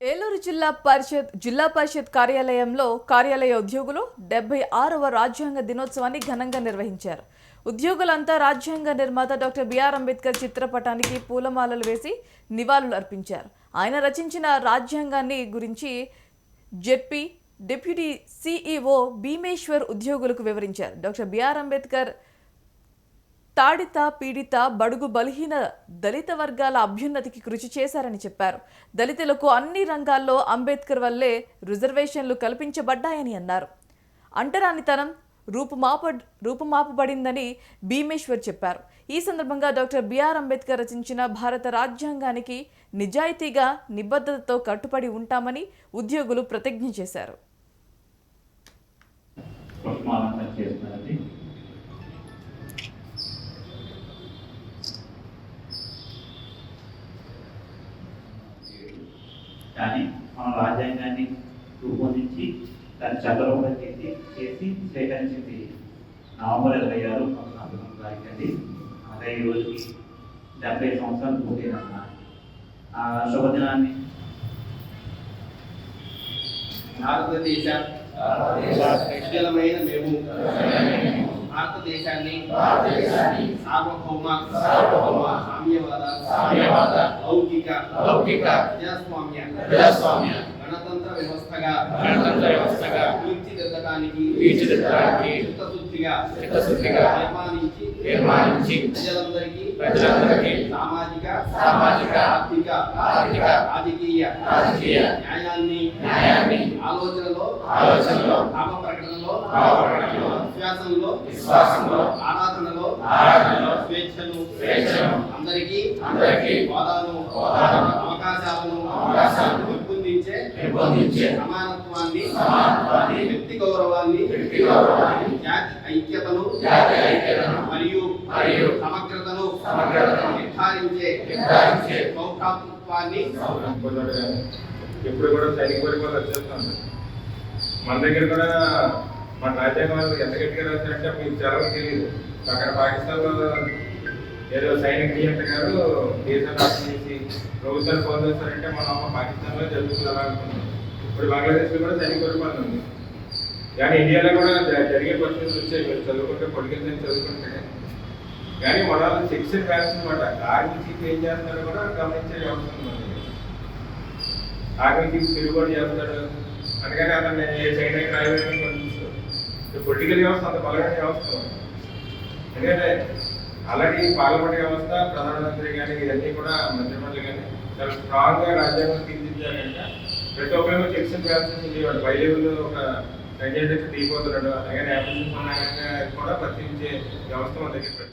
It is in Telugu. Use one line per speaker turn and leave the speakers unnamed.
ఏలూరు జిల్లా పరిషత్ జిల్లా పరిషత్ కార్యాలయంలో కార్యాలయ ఉద్యోగులు డెబ్బై ఆరవ రాజ్యాంగ దినోత్సవాన్ని ఘనంగా నిర్వహించారు. ఉద్యోగులంతా రాజ్యాంగ నిర్మాత డాక్టర్ బిఆర్ అంబేద్కర్ చిత్రపటానికి పూలమాలలు వేసి నివాళులు అర్పించారు. ఆయన రచించిన రాజ్యాంగాన్ని గురించి జెడ్పీ డిప్యూటీ సిఈఓ భీమేశ్వర్ ఉద్యోగులకు వివరించారు. డాక్టర్ బిఆర్ అంబేద్కర్ తాడిత పీడిత బడుగు బలహీన దళిత వర్గాల అభ్యున్నతికి కృషి చేశారని చెప్పారు. దళితులకు అన్ని రంగాల్లో అంబేద్కర్ వల్లే రిజర్వేషన్లు కల్పించబడ్డాయని అన్నారు. అంటరానితనం రూపుమాప రూపుమాపబడిందని భీమేశ్వర్ చెప్పారు. ఈ సందర్భంగా డాక్టర్ బిఆర్ అంబేద్కర్ రచించిన భారత రాజ్యాంగానికి నిజాయితీగా నిబద్ధతతో కట్టుబడి ఉంటామని ఉద్యోగులు ప్రతిజ్ఞ చేశారు.
కానీ మనం రాజ్యాంగాన్ని రూపొందించి దాన్ని చట్టరూపం చేసి చేసి సేకరించింది. నవంబర్ ఇరవై ఆరు పంతొమ్మిది తారీఖు అండి. అదే ఈ రోజుకి డెబ్బై సంవత్సరాలు పూర్తయినన్న ఆ శుభదినాన్ని
భారతదేశ విశాలమైన మేము భారతదేశాన్ని సార్వభౌమ సామ్యవాద లౌకిక
లౌకిక
ప్రజాస్వామ్య
ప్రజాస్వామ్య
గణతంత్ర వ్యవస్థగా
గణతంత్ర వ్యవస్థగా
తీర్చిదిద్దడానికి
తీర్చిదిద్దడానికి
చిత్తశుద్ధిగా
చిత్తశుద్ధిగా
నిర్మాణించి
నిర్మాణించి
ప్రజలందరికీ
ప్రజలందరికీ
సామాజిక
సామాజిక
ఆర్థిక
ఆర్థిక
రాజకీయ
రాజకీయ
న్యాయాన్ని
న్యాయాన్ని
ఆలోచనలో
ఆలోచనలో
భావ ప్రకటనలో
భావ ప్రకటనలో
విశ్వాసంలో
విశ్వాసంలో
ఆరాధనలో
ఆరాధనలో
స్వేచ్ఛను
స్వేచ్ఛను
అందరికీ
అందరికీ
హోదాను
హోదాను
అవకాశాలను
అవకాశాలను
పెంపొందించే
పెంపొందించే
సమానత్వాన్ని
సమానత్వాన్ని
వ్యక్తి గౌరవాన్ని
వ్యక్తి గౌరవాన్ని
జాతి ఐక్యతను
జాతి ఐక్యతను
మరియు
మరియు
సమగ్రతను
సమగ్రతను
నిర్ధారించే
నిర్ధారించే
సౌభ్రాతృత్వాన్ని
ఎప్పుడు కూడా సైనిక పరిపాలన వచ్చేస్తుంది మన దగ్గర కూడా మన రాజ్యాంగంలో ఎంత గట్టిగా రాశారంటే మీకు చాలా తెలియదు అక్కడ పాకిస్తాన్లో ఏదో సైనిక నియంత గారు దేశాన్ని ఆక్రమించి ప్రభుత్వాన్ని పొందేస్తారంటే మన అమ్మ పాకిస్తాన్లో జరుగుతుంది అలా అనుకుంది. ఇప్పుడు బంగ్లాదేశ్లో కూడా సైనిక పరిపాలన ఉంది. కానీ ఇండియాలో కూడా జరిగే పరిస్థితులు వచ్చాయి. మీరు చదువుకుంటే పొలిటికల్ చదువుకుంటే. కానీ మన వాళ్ళు శిక్షణ అండ్ అనమాట ఆర్మీ చీఫ్ ఏం చేస్తారో కూడా గమనించే అవసరం ఉంది ఆర్మీ చీఫ్ తిరుగుబాటు చేస్తాడు. అందుకని అతను ఏ సైనిక రాయలేదు పొలిటికల్ వ్యవస్థ అంత బలమైన వ్యవస్థ ఎందుకంటే ఆల్రెడీ పార్లమెంట్ వ్యవస్థ ప్రధానమంత్రి కానీ ఇవన్నీ కూడా మంత్రిమండలి కానీ చాలా స్ట్రాంగ్గా రాజ్యాంగం తీర్చిదిద్దారంటే. ప్రతి ఒక్కరికి చెక్స్ అండ్ బ్యాలెన్సెస్ ఉండేవాడు లెవెల్లో ఒక సంజయ్ దగ్గర దిగిపోతున్నాడు అలాగే నేపథ్యం కూడా పరిశీలించే వ్యవస్థ మన దగ్గర